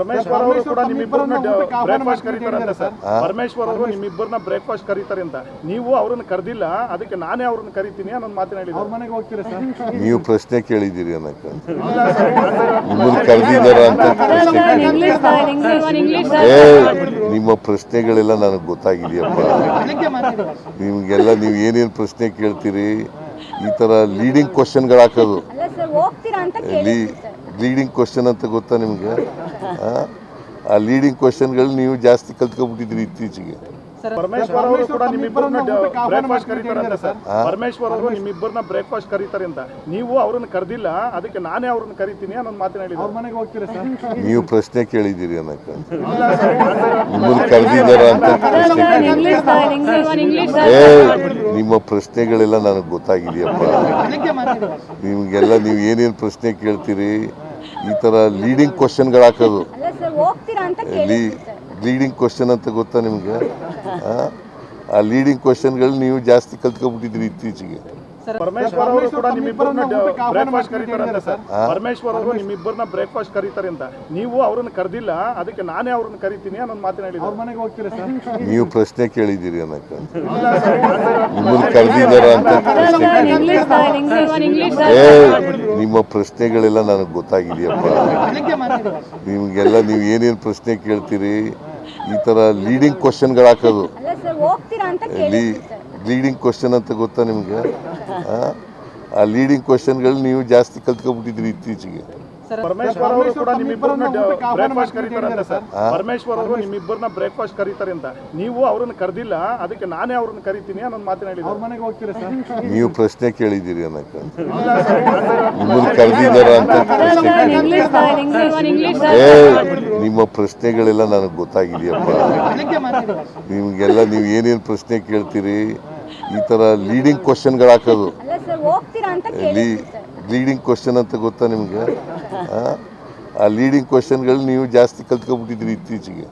ಪರಮೇಶ್ವರ್ ಅವರು ಕೂಡ ನಿಮ್ಮಿಬ್ಬರನ್ನ ಬ್ರೇಕ್ಫಾಸ್ಟ್ ಕರೀತಾರೆ ಅಂತ ಸರ್. ಪರಮೇಶ್ವರ್ ಅವರು ನಿಮ್ಮಿಬ್ಬರನ್ನ ಬ್ರೇಕ್ಫಾಸ್ಟ್ ಕರೀತಾರೆ ಅಂತ. ನೀವು ಅವ್ರನ್ನ ಕರೆದಿಲ್ಲ ಅದಕ್ಕೆ ನಾನೇ ಅವ್ರನ್ನ ಕರಿತೀನಿ ಅನ್ನೋ ಮಾತಿನ ಅವ್ರ ಹೇಳಿದ್ರು ಮನೆಗೆ ಹೋಗ್ತೀರಾ ಸರ್? ನೀವು ಪ್ರಶ್ನೆ ಕೇಳಿದ್ದೀರಿ ಅನ್ನಕ್ಕೆ. ನಿಮ್ಮನ್ನು ಕರೆದಿದ್ದಾರ ಅಂತ ನಿಮ್ಮ ಪ್ರಶ್ನೆಗಳೆಲ್ಲ ನನಗೆ ಗೊತ್ತಾಗಿದೆಯಪ್ಪ. ನಿಮ್ಗೆಲ್ಲ ನೀವು ಏನೇನು ಪ್ರಶ್ನೆ ಕೇಳ್ತೀರಿ? ಈ ಥರ ಲೀಡಿಂಗ್ ಕ್ವಶನ್ಗಳು ಹಾಕೋದು. ಅಲ್ಲ ಸರ್ ಹೋಗ್ತೀರಾ ಅಂತ ಲೀ ಕೇಳಿದ್ವಿ ಸರ್. ಲೀಡಿಂಗ್ ಕ್ವಶನ್ ಅಂತ ಗೊತ್ತಾ ನಿಮಗೆ? ಆ ಲೀಡಿಂಗ್ ಕ್ವಶನ್ಗಳು ನೀವು ಜಾಸ್ತಿ ಕಲ್ತ್ಕೊಂಡ್ಬಿಟ್ಟಿದ್ರಿ ಇತ್ತೀಚೆಗೆ. ಪರಮೇಶ್ವರ್ ಅವರು ಕೂಡ ನಿಮ್ಮಿಬ್ಬರನ್ನ ಬ್ರೇಕ್ಫಾಸ್ಟ್ ಕರೀತಾರೆ ಅಂತ ಸರ್. ಹಾ? ಅವರು ನಿಮ್ಮಿಬ್ಬರನ್ನ ಬ್ರೇಕ್ಫಾಸ್ಟ್ ಕರೀತಾರೆ ಅಂತ. ನೀವು ಅವ್ರನ್ನ ಕರೆದಿಲ್ಲ ಅದಕ್ಕೆ ನಾನೇ ಅವ್ರನ್ನ ಕರಿತೀನಿ ಅನ್ನೋ ಮಾತಿನ ಅವ್ರ ಹೇಳಿದ್ರು ಮನೆಗೆ ಹೋಗ್ತೀರಾ ಸರ್? ನೀವು ಪ್ರಶ್ನೆ ಕೇಳಿದ್ದೀರಿ ಅನ್ನಕ್ಕೆ. ನಿಮ್ಮನ್ನು ಕರೆದಿದ್ದಾರ ಅಂತ ಪ್ರಶ್ನೆ ನಿಮ್ಮ ಪ್ರಶ್ನೆಗಳೆಲ್ಲ ನನಗೆ ಗೊತ್ತಾಗಿದೆಯಪ್ಪ. ನಿಮಗೆಲ್ಲ ನೀವು ಏನೇನು ಪ್ರಶ್ನೆ ಕೇಳ್ತೀರಿ? ಈ ಥರ ಲೀಡಿಂಗ್ ಕ್ವಶನ್ಗಳು ಹಾಕೋದು ಅಲ್ಲ ಸರ್ ಹೋಗ್ತೀರಾ ಅಂತ ಲೀ ಲೀಡಿಂಗ್ ಕ್ವಶನ್ ಅಂತ ಗೊತ್ತಾ ನಿಮಗೆ ಆ ಲೀಡಿಂಗ್ ಕ್ವಶನ್ಗಳು ನೀವು ಜಾಸ್ತಿ ಕಲ್ತ್ಕೊಂಡ್ಬಿಟ್ಟಿದ್ರಿ ಇತ್ತೀಚೆಗೆ ಪರಮೇಶ್ವರ್ ಅವರು ಕೂಡ ನಿಮ್ಮಿಬ್ಬರನ್ನ ಬ್ರೇಕ್ಫಾಸ್ಟ್ ಕರೀತಾರೆ ಅಂತ ಸರ್ ಹಾ? ಅವರು ನಿಮ್ಮಿಬ್ಬರನ್ನ ಬ್ರೇಕ್ಫಾಸ್ಟ್ ಕರೀತಾರೆ ಅಂತ ನೀವು ಅವ್ರನ್ನ ಕರೆದಿಲ್ಲ ಅದಕ್ಕೆ ನಾನೇ ಅವ್ರನ್ನ ಕರಿತೀನಿ ಅನ್ನೋ ಮಾತಿನ ಅವ್ರ ಹೇಳಿದ್ರು ಮನೆಗೆ ಹೋಗ್ತೀರಾ ಸರ್ ನೀವು ಪ್ರಶ್ನೆ ಕೇಳಿದ್ದೀರಿ ಅನ್ನಕ್ಕೆ ನಿಮ್ಮನ್ನ ಕರೆದಿದ್ದಾರ ಅಂತ ಪ್ರಶ್ನೆ ನಿಮ್ಮ ಪ್ರಶ್ನೆಗಳೆಲ್ಲ ನನಗೆ ಗೊತ್ತಾಗಿದೆಯಪ್ಪ. ನಿಮಗೆಲ್ಲ ನೀವು ಏನೇನು ಪ್ರಶ್ನೆ ಕೇಳ್ತೀರಿ? ಈ ಥರ ಲೀಡಿಂಗ್ ಕ್ವಶನ್ಗಳು ಹಾಕೋದು. ಲೀಡಿಂಗ್ ಕ್ವಶನ್ ಅಂತ ಗೊತ್ತಾ ನಿಮಗೆ? ಆ? ಲೀಡಿಂಗ್ ಕ್ವಶನ್ಗಳು ನೀವು ಜಾಸ್ತಿ ಕಲ್ತ್ಕೊಬಿಟ್ಟಿದ್ರಿ ಇತ್ತೀಚೆಗೆ. ಪರಮೇಶ್ವರ್ ಅವರು ಕೂಡ ನಿಮ್ಮಿಬ್ಬರನ್ನ ಬ್ರೇಕ್ಫಾಸ್ಟ್ ಕರೀತಾರೆ ಅಂತ ಸರ್? ಪರಮೇಶ್ವರ್ ಅವರು ನಿಮ್ಮಿಬ್ಬರನ್ನ ಬ್ರೇಕ್ಫಾಸ್ಟ್ ಕರೀತಾರೆ ಅಂತ. ನೀವು ಅವ್ರನ್ನ ಕರೆದಿಲ್ಲ ಅದಕ್ಕೆ ನಾನೇ ಅವ್ರನ್ನ ಕರಿತೀನಿ ಅನ್ನೋ ಮಾತಿನ ಅವ್ರ ಹೇಳಿದ್ರು ಮನೆಗೆ ಹೋಗ್ತೀರಾ ಸರ್? ನೀವು ಪ್ರಶ್ನೆ ಕೇಳಿದ್ದೀರಿ ಅನ್ನಕ್ಕೆ. ನಿಮ್ಮನ್ನು ಕರೆದಿದ್ದಾರ ಅಂತ ನಿಮ್ಮ ಪ್ರಶ್ನೆಗಳೆಲ್ಲ ನನಗೆ ಗೊತ್ತಾಗಿದೆಯಪ್ಪ. ನಿಮ್ಗೆಲ್ಲ ನೀವು ಏನೇನು ಪ್ರಶ್ನೆ ಕೇಳ್ತೀರಿ? ಈ ಥರ ಲೀಡಿಂಗ್ ಕ್ವಶನ್ಗಳು ಹಾಕೋದು. ಲೀಡಿಂಗ್ ಕ್ವಶನ್ ಅಂತ ಗೊತ್ತಾ ನಿಮಗೆ? ಆ? ಲೀಡಿಂಗ್ ಕ್ವಶನ್ಗಳು ನೀವು ಜಾಸ್ತಿ ಕಲ್ತ್ಕೊಬಿಟ್ಟಿದ್ದೀರಿ ಇತ್ತೀಚೆಗೆ.